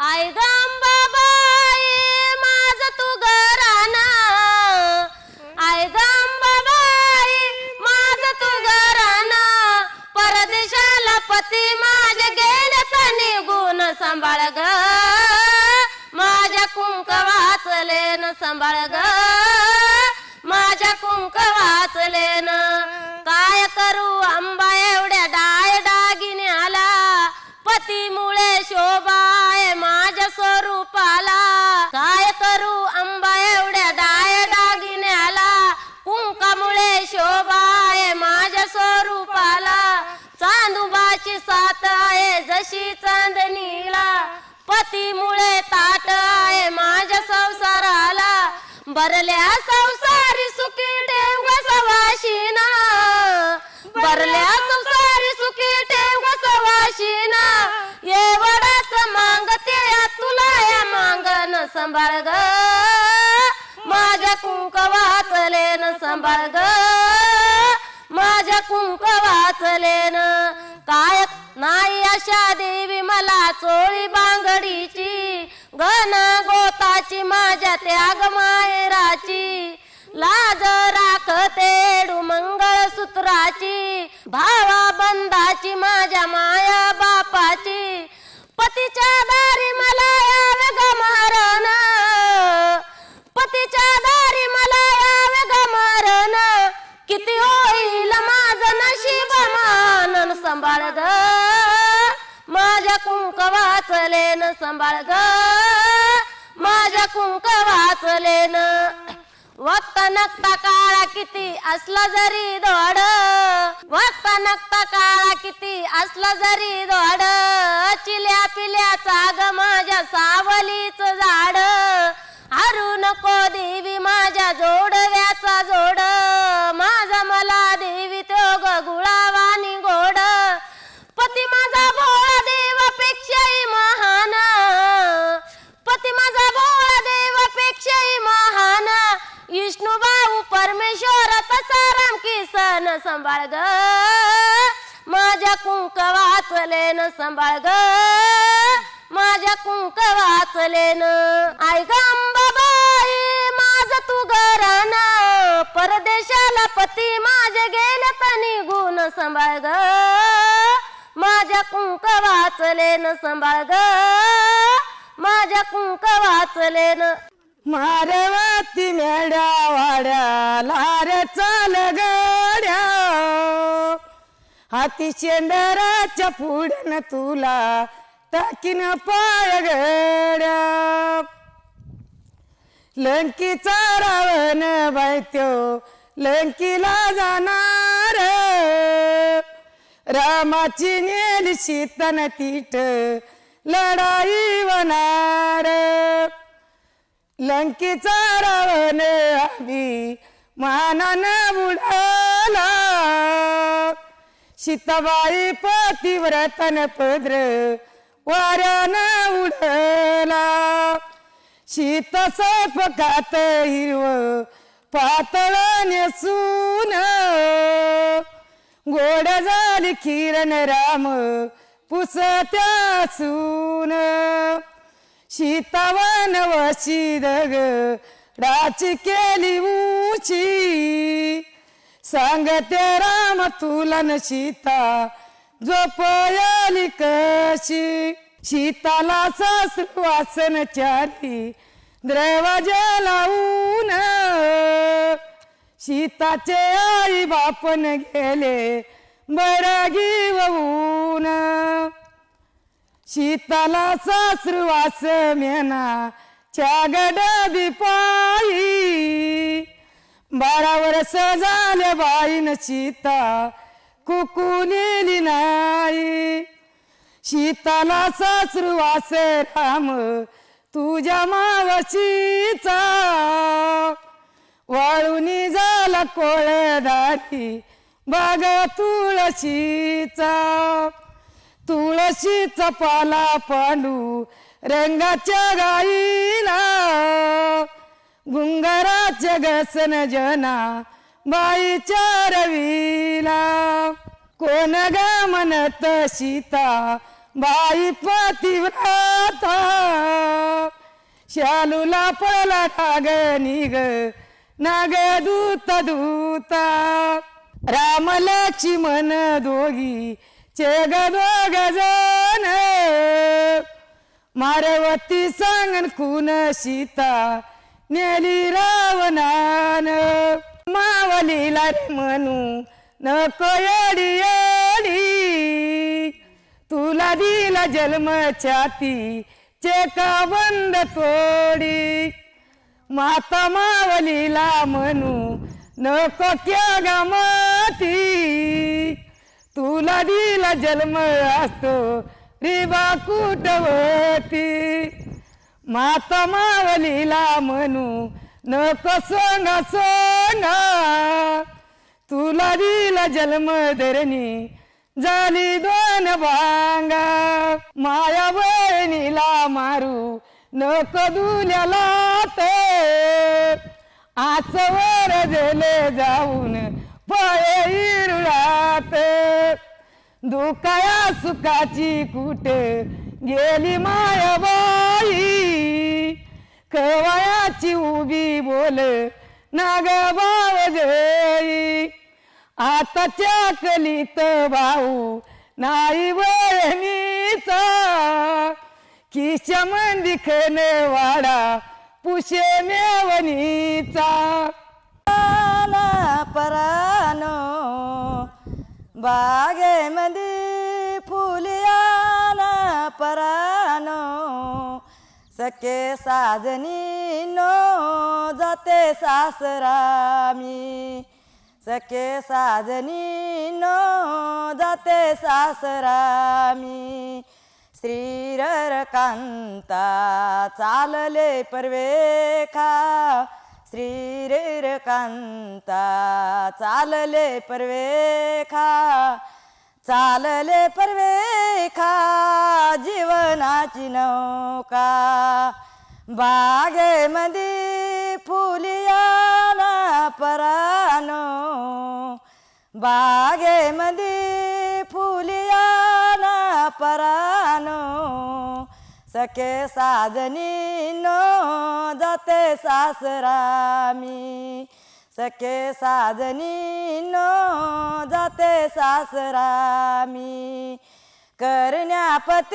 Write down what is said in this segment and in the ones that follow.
I गंबाबाई माझ तू घराना I गंबाबाई माझ तू घराना परदेशाला पती माझे गेले निघून सांभाळ ग. माझ्या कुंक वाचले न सांभाळ ग. माझ्या कुंक वाचले न काय करू आंबा एवढ्या डाय दागिने आला पतीमुळे शोभाय स्वरूपाला. काय करू अंबा एवढ्या दाय दागिन्याला? आला कुंकामुळे शोभाय माझ्या स्वरूपाला. चांदुबाची साथ आहे जशी चांदणीला. पतीमुळे ताट आहे माझ्या संसाराला. बरल्या संसारी सुखी ठेव ग सवाशीना? बरल्या सांभाळ ग. माझ्या कुंक वाचले न सांभाळ ग. माझ्या कुंक वाचले न काय नाही अशा देवी मला चोळी बांगडीची. गण गोताची माझ्या त्याग मायराची लाज राखते मंगळसूत्राची. भावा बंधाची माझ्या माया बापाची. पतीच्या दारी मला माझ्या कुंक वाचले न सांभाळ ग. माझ्या कुंक वाचले न वक्त नकता काळा किती असला जरी दोड वक्त नकता काळा किती असला जरी दोड चिल्या पिल्याचा ग माझ्या सा राम किसन सांभाळ ग. माझ्या कुंक वाचले न सांभाळ ग. माझ्या कुंक वाचले न आई गंबाबाई माझ तू घरान परदेशाला पती माझे गेले तनी गुण सांभाळ ग. माझ्या कुंक वाचले न सांभाळ ग. माझ्या कुंक वाचले न मारवाती मेड्या वाड्या लार चाल गड्या हाती शेंदराच्या पुढन तुला टाकीन पाय गड्या. लंकीचा रावण बायत्यो लंकीला जाणार. रामाची नेल शीतन तीट लढाई वनार लंकीचा रावण आम्ही मानान बुडाला. सीताबाई पतिव्रतन पद्र वाऱ्यानं उडला. शीत सपकात हिरव पातळ नेसून गोड झाली किरण राम पुसत्या सून. शीतवन वशी दग केली उची. सांगते राम तुला न सीता झोपयाली कशी? शीताला सासरू वासन चारी द्रवाजा लावून सीताचे आई बापन गेले बरगी वाहून सीताला सासरू मेना च्या पायी बारा वर्ष झाले बाईन शीता कुकुनेली नाही. सीताला सासरू राम तुझ्या मावशीचा. वाळूनी झाला कोळदारी बाग तुळशीचा. तुळशीचा पाला पांडू रंगाच्या गाईला. गुंगाराच्या गसन जना बाईच्या रवीला. कोण ग म्हणत सीता बाई पतिव्रता शालूला पळला नाग निग नाग दूत दूता. राम लक्ष्मण दोघी चेग दोघ मारवती सांगन कुण सीता नेली रावणान. मावलीला रे म्हणू नको येडी येडी. तुला दिला जन्म छाती चेका बंद तोडी. माता मावलीला म्हणू नको क्या गमती तुला दिला जन्म असतो. रिबा कुटवती माता मावलीला म्हणू नको सोंगा सोंगा तुला दिला जन्म धरणी झाली दोन भांगा. माया बहिणीला मारू नको दुल्याला ते. आचवर गेले जाऊन पळे दुखाया सुखाची कुठे गेली मायाबाई? कवयाची उभी बोल नाग बावजई आताच्या कलीत भाऊ नाही बहिणीचा किशमन दिखने वाडा पुशे मेवणीचा. बागेमध्ये फुलियाना परानो सके साजनी नो जाते सासरा मी सके साजनी नो जाते सासरा मी श्रीरकांता चालले परवेखा श्रीरकांता चालले परवेखा चालले परवेखा जीवनाची नौका. बागेमध्ये फुलियाना परानो. बागेमध्ये फुलियाना परा सखे साजनी नो जाते सासरामी सखे साजनी नो जाते सासरामी करण्यापतीची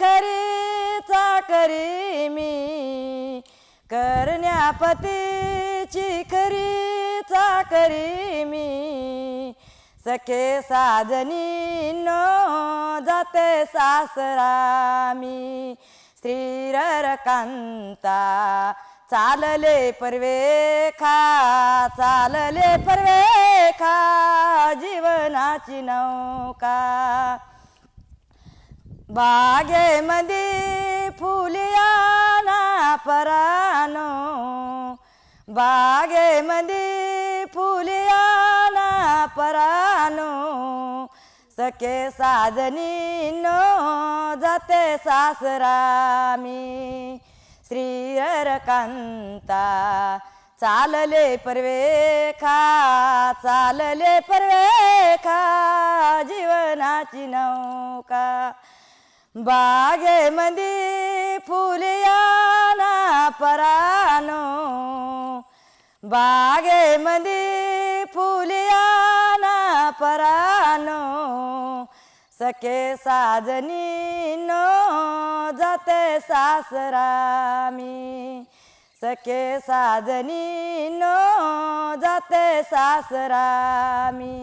खरी चाकरी मी. करण्यापतीची खरी चाकरी मी. सखे साजनी नो जाते सासरामी श्रीरकांता चालले परवेखा चालले परवेखा जीवनाची नौका. बागेमध्ये फुलियाना परानो बागेमध्ये सखे साजनी नो जाते सासरामी श्रीरकांता चालले परवेखा चालले परवेखा जीवनाची नौका. बागेमध्ये फुलियाना परानो. मंदी फुलियाना परा सखे साजनी न जाते सासरामी सखे साजनी न जाते सासरामी